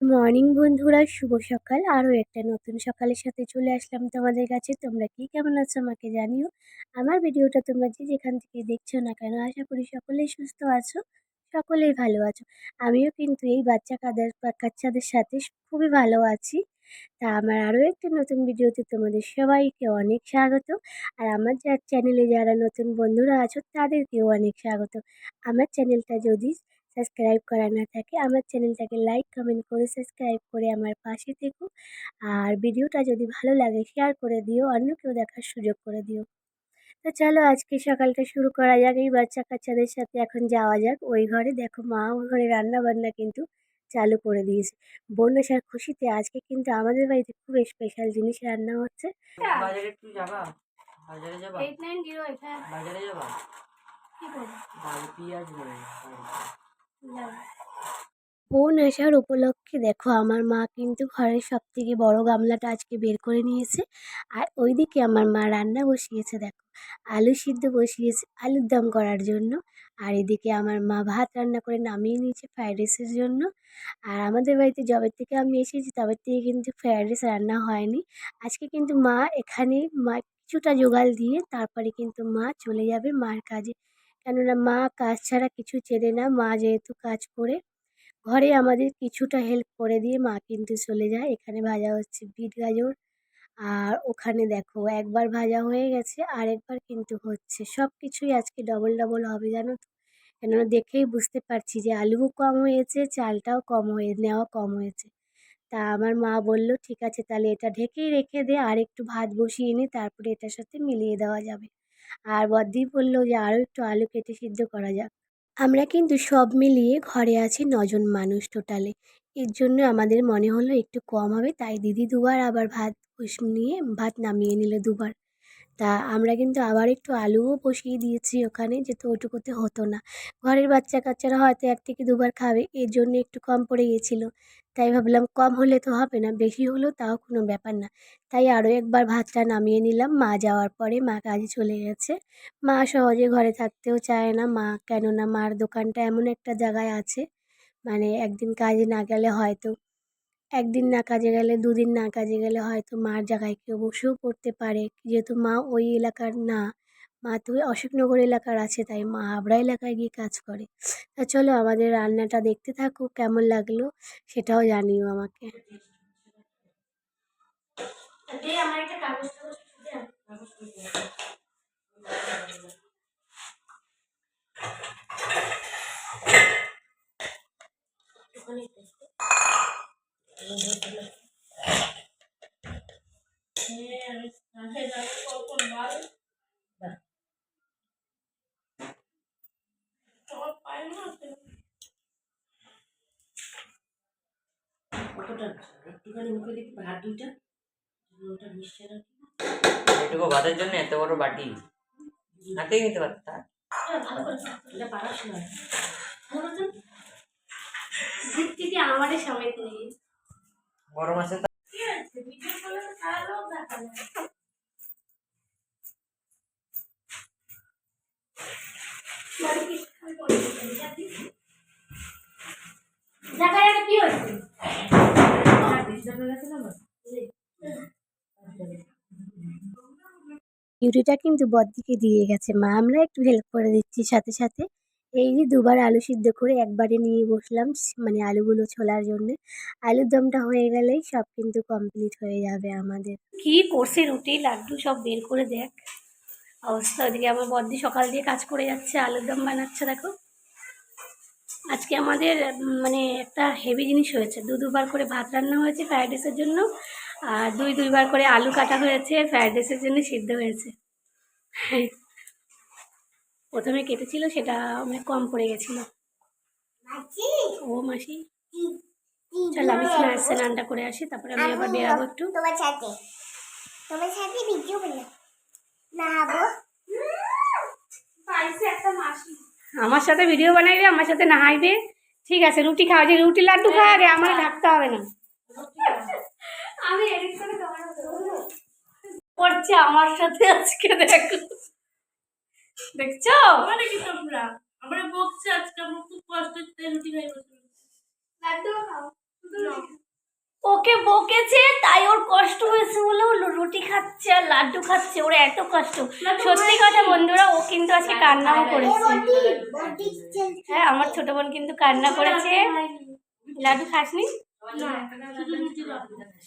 Morning বন্ধুরা, শুভ সকাল। আরও একটা নতুন সকালের সাথে চলে আসলাম তোমাদের কাছে। তোমরা কি কেমন আছো আমাকে জানিও। আমার ভিডিওটা তোমরা যে যেখান থেকে দেখছ না কেন, আশা করি সকলেই সুস্থ আছো, সকলেই ভালো আছো। আমিও কিন্তু এই বাচ্চা কাদের বাচ্চাদের সাথে খুবই ভালো আছি। তা আমার আরও একটা নতুন ভিডিওতে তোমাদের সবাইকে অনেক স্বাগত। আর আমার যার চ্যানেলে যারা নতুন বন্ধুরা আছো, তাদেরকেও অনেক স্বাগত। আমার চ্যানেলটা যদি সাবস্ক্রাইব করা না থাকে আমার চ্যানেলটাকে লাইক কমেন্ট করে সাবস্ক্রাইব করে আমার পাশে থেকো। আর ভিডিওটা যদি ভালো লাগে শেয়ার করে দিও অন্য কেউ দেখার সুযোগ করে দিও। তো চলো আজকে সকালটা শুরু করা যাক এই বাচ্চা কাচ্চাদের সাথে এখন যাওয়া যাক। ওই ঘরে দেখো মা ওই ঘরে রান্না বান্না কিন্তু চালু করে দিয়েছে। বোন আসার খুশিতে আজকে কিন্তু আমাদের বাড়িতে খুব স্পেশাল জিনিস রান্না হচ্ছে। বাজারে একটু যাবা? বাজারে যাবা? বাজারে কি করব ডাল পেঁয়াজ নেই বোন আসার উপলক্ষে দেখো, আমার মা কিন্তু ঘরের সব থেকে বড় গামলাটা আজকে বের করে নিয়েছে। আর ওইদিকে আমার মা রান্না বসিয়েছে, দেখো। আলু সিদ্ধ বসিয়েছে, আলুর দম করার জন্য। আর এদিকে আমার মা ভাত রান্না করে নামিয়ে নিয়েছে ফ্রায়েড রাইসের জন্য। আর আমাদের বাড়িতে যবে থেকে আমি এসেছি, তবে থেকে কিন্তু ফ্রায়েড রাইস রান্না হয়নি। আজকে কিন্তু মা এখানে মা কিছুটা জোগাল দিয়ে তারপরে কিন্তু মা চলে যাবে মার কাজে। কেননা মা কাজ ছাড়া কিছু চেনে না। মা যেহেতু কাজ করে, ঘরে আমাদের কিছুটা হেল্প করে দিয়ে মা কিন্তু চলে যায়। এখানে ভাজা হচ্ছে বিট গাজর। আর ওখানে দেখো, একবার ভাজা হয়ে গেছে আর একবার কিন্তু হচ্ছে। সব কিছুই আজকে ডবল ডবল হবে, জানো তো? কেননা দেখেই বুঝতে পারছি যে আলুও কম হয়েছে, চালটাও কম হয়ে, নেওয়া কম হয়েছে। তা আমার মা বলল, ঠিক আছে, তাহলে এটা ঢেকেই রেখে দে আর একটু ভাত বসিয়ে নি, তারপরে এটার সাথে মিলিয়ে দেওয়া যাবে। আর বদ্দি বলল যে আরও একটু আলু কেটে সিদ্ধ করা যাক। আমরা কিন্তু সব মিলিয়ে ঘরে আছি নজন মানুষ টোটালে এর জন্য আমাদের মনে হলো একটু কম হবে, তাই দিদি দুবার আবার ভাত নিয়ে ভাত নামিয়ে নিল দুবার। তা আমরা কিন্তু আবার একটু আলুও বসিয়ে দিয়েছি ওখানে, যেহেতু ওটুকুতে হতো না। ঘরের বাচ্চা কাচ্চারা হয়তো এক থেকে দুবার খাবে, এর জন্য একটু কম পড়ে গেছিল। তাই ভাবলাম কম হলে তো হবে না, বেশি হলেও তাও কোনো ব্যাপার না। তাই আরও একবার ভাতটা নামিয়ে নিলাম। মা যাওয়ার পরে মা কাজে চলে গেছে। মা সহজে ঘরে থাকতেও চায় না। মা কেননা মার দোকানটা এমন একটা জায়গায় আছে মানে একদিন কাজে না গেলে হয়তো, একদিন না কাজে গেলে, দুদিন না কাজে গেলে হয়তো মার জায়গায় কেউ বসেও পড়তে পারে। যেহেতু মা ওই এলাকার না মা তো অশোকনগর এলাকার আছে, তাই মা হাবড়া এলাকায় গিয়ে কাজ করে। তা চলো, আমাদের রান্নাটা দেখতে থাকো, কেমন লাগল সেটাও জানিও আমাকে। কতটা একটুখানি মুখে দেখি ভাত দুইটা। ওটা মিশছে না এটুকু ভাতের জন্য এত বড় বাটি। হাতেই নিতে পারতা এটা পারাস না থেকে আমারই সমেত নেই। বড় মাছের জায়গাটা কি হয়েছে। ইউরিটা কিন্তু বদ্দিকে দিয়ে গেছে, মা। আমরা একটু হেল্প করে দিচ্ছি সাথে সাথে। এই যে দুবার আলু সিদ্ধ করে একবারে নিয়ে বসলাম মানে আলুগুলো ছোলার জন্যে। আলুর দমটা হয়ে গেলেই সব কিন্তু কমপ্লিট হয়ে যাবে আমাদের। কি করছে রুটি, লাড্ডু সব বের করে দেখ। অবস্থা ওদিকে, আমার বদ্দি সকাল দিয়ে কাজ করে যাচ্ছে, আলুর দম বানাচ্ছে, দেখো। আজকে আমাদের মানে একটা হেভি জিনিস হয়েছে। দু দুবার করে ভাত রান্না হয়েছে ফ্রায়েড রাইসের জন্য আর দুই দুইবার করে আলু কাটা হয়েছে ফ্রায়েড রাইসের জন্য সিদ্ধ হয়েছে। প্রথমে কেটেছিল সেটা অনেক কম পড়ে গেছিল। ও মাসি? চল আমি স্নান স্নানটা করে আসি তারপরে আমি আবার বেরাবো একটু। তোমার সাথে। তোমার সাথে ভিডিও বানাবো। আমার সাথে ভিডিও বানাইবে আমার সাথে নাহাইবে। ঠিক আছে রুটি খাওয়া যে রুটি লাড্ডু খাওয়া আগে আমার ঢাকতে হবে না। আমি এডিট করে করছে আমার সাথে আজকে দেখো। দেখছ? মানে কি তোমরা? আমরা বকছে আজকে আমরা খুব কষ্ট রুটি খাই বসে লাড্ডু খাও। ওকে বকেছে তাই ওর কষ্ট হয়েছে বলে ও রুটি খাচ্ছে আর লাড্ডু খাচ্ছে। ওর এত কষ্ট। সত্যি কথা বন্ধুরা ও কিন্তু আজকে কান্নাও করেছে। হ্যাঁ আমার ছোট বোন কিন্তু কান্না করেছে। লাড্ডু খাসনি?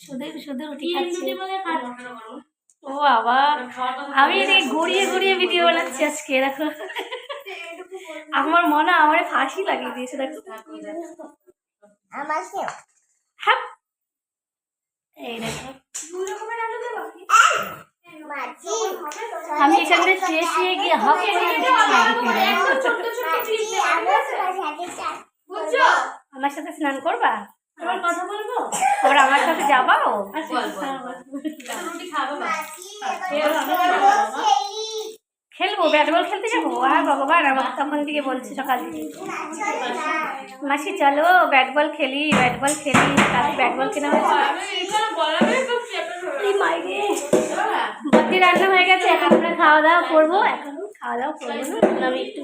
শুধু শুধু রুটি খাচ্ছে। ও বাবা আমি এদিকে ঘুরিয়ে ঘুরিয়ে ভিডিও বানাচ্ছি আজকে দেখো। আমার মনে হয় আমার ফাঁসি লাগিয়ে দিয়েছে দেখো। আমার হ্যাঁ এই দেখো। আমি এখানে শুয়ে শুয়ে গিয়ে হবে মাছি আমার সাথে চার বুঝছ? আমার সাথে স্নান করবা? আবার কথা বলব? আবার আমার সাথে যাবাও? মাছি খেলব ব্যাট বল। খেলতে যাব? আর ভগবান আমার তখন থেকে বলছে সকাল। থেকে মাসি চলো ব্যাট বল খেলি ব্যাট বল খেলি কাল ব্যাট বল কেনা হয়েছে? মাইরে রান্না হয়ে গেছে এখন আমরা খাওয়া দাওয়া করব। এখন খাওয়া দাওয়া করব না। আমি একটু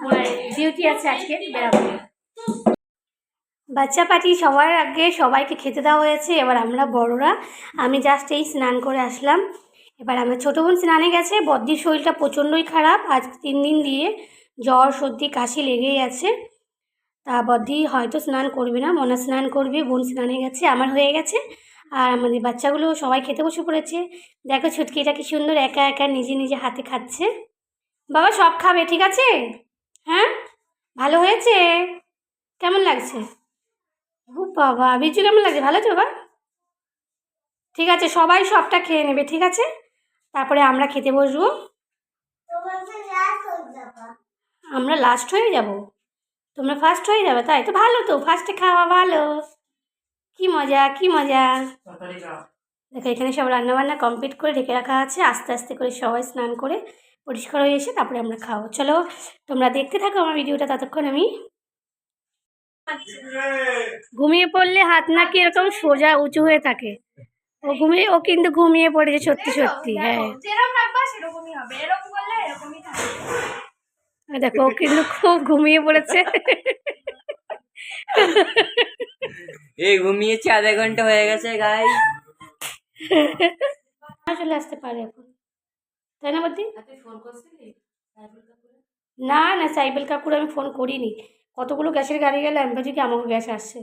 আমার ডিউটি আছে আজকে বেরাবো। বাচ্চা পাটি সবার আগে সবাইকে খেতে দেওয়া হয়েছে এবার আমরা বড়রা। আমি জাস্ট এই স্নান করে আসলাম। এবার আমার ছোটো বোন স্নানে গেছে বদ্দির শরীরটা প্রচণ্ডই খারাপ। আজ তিন দিন দিয়ে জ্বর সর্দি কাশি লেগেই আছে। তা বদ্দি হয়তো স্নান করবে না মনা স্নান করবে বোন স্নানে গেছে আমার হয়ে গেছে। আর আমাদের বাচ্চাগুলো সবাই খেতে বসে পড়েছে। দেখো ছুটকিটা কি সুন্দর, একা একা নিজে নিজে হাতে খাচ্ছে। বাবা সব খাবে, ঠিক আছে? হ্যাঁ? ভালো হয়েছে? কেমন লাগছে? ও বাবা বিজু কেমন লাগছে? ভালো তো বাবা? ঠিক আছে, সবাই সবটা খেয়ে নেবে, ঠিক আছে? তারপরে আমরা খেতে বসবো। আমরা লাস্ট হয়ে যাব। তোমরা ফার্স্ট হয়ে যাবে, তাই তো? ভালো তো ফার্স্টে খাওয়া ভালো। কি মজা কি মজা। দেখো এখানে সব রান্নাবান্না কমপ্লিট করে ঢেকে রাখা আছে। আস্তে আস্তে করে সবাই স্নান করে পরিষ্কার হয়ে এসে তারপরে আমরা খাব। চলো তোমরা দেখতে থাকো আমার ভিডিওটা ততক্ষণ আমি। ঘুমিয়ে পড়লে হাত নাকি এরকম সোজা উঁচু হয়ে থাকে। ও ঘুমিয়ে ও কিন্তু ঘুমিয়ে পড়েছে সত্যি সত্যি হ্যাঁ। দেখো ও কিন্তু খুব ঘুমিয়ে পড়েছে। এই ঘুমিয়েছি আধা ঘণ্টা হয়ে গেছে গাই চলে আসতে পারে এখন। তাই না বলতি না না সাইবেল কাকুর আমি ফোন করিনি। কতগুলো গ্যাসের গাড়ি গেলে আমি ভাবছি কি আমাকে গ্যাস আসছে।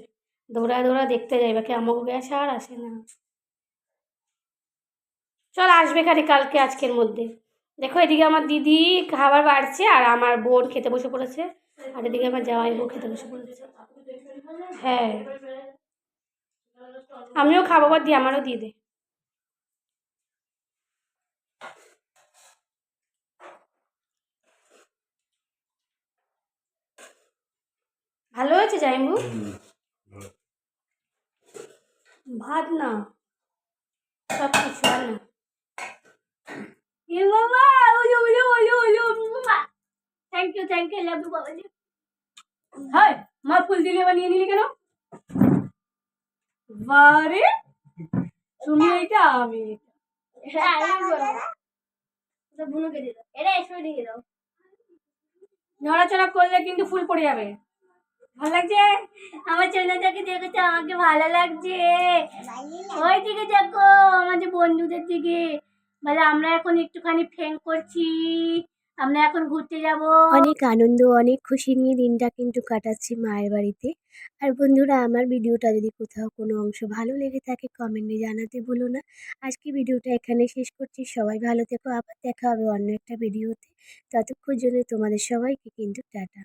দৌড়া দৌড়া দেখতে যাই বাকি আমাকে গ্যাস আর আসে না। চল আসবে খালি কালকে আজকের মধ্যে। দেখো এদিকে আমার দিদি খাবার বাড়ছে আর আমার বোন খেতে বসে পড়েছে। আর এদিকে আমার জামাই বউ খেতে বসে পড়েছে। হ্যাঁ। আমিও খাব বা দিয়ে আমারও দিয়ে দে। ভালো হয়েছে জাইম্বু ভাত না। সব কিছু আর না। Thank you thank you love you বাবা। হাই মা ফুল দিলে বানিয়ে নিলি কেন? বারে তুমি আমি হ্যাঁ আমি বলব। তো বুনুকে দিয়ে দাও এটা এসে দিয়ে দাও। নড়াচড়া করলে কিন্তু ফুল পড়ে যাবে। ভালো লাগছে? আমার ছেলেটাকে দেখে তো আমাকে ভালো লাগছে। ওই দিকে দেখো আমাদের বন্ধুদের দিকে। বলে আমরা এখন একটুখানি ফ্যাং করছি। আমরা এখন ঘুরতে যাব। অনেক আনন্দ, অনেক খুশি নিয়ে দিনটা কিন্তু কাটাচ্ছি মায়ের বাড়িতে। আর বন্ধুরা, আমার ভিডিওটা যদি কোথাও কোনো অংশ ভালো লেগে থাকে কমেন্টে জানাতে ভুলো না। আজকে ভিডিওটা এখানে শেষ করছি। সবাই ভালো থেকো। আবার দেখা হবে অন্য একটা ভিডিওতে। ততক্ষণ জন্য তোমাদের সবাইকে কিন্তু টাটা।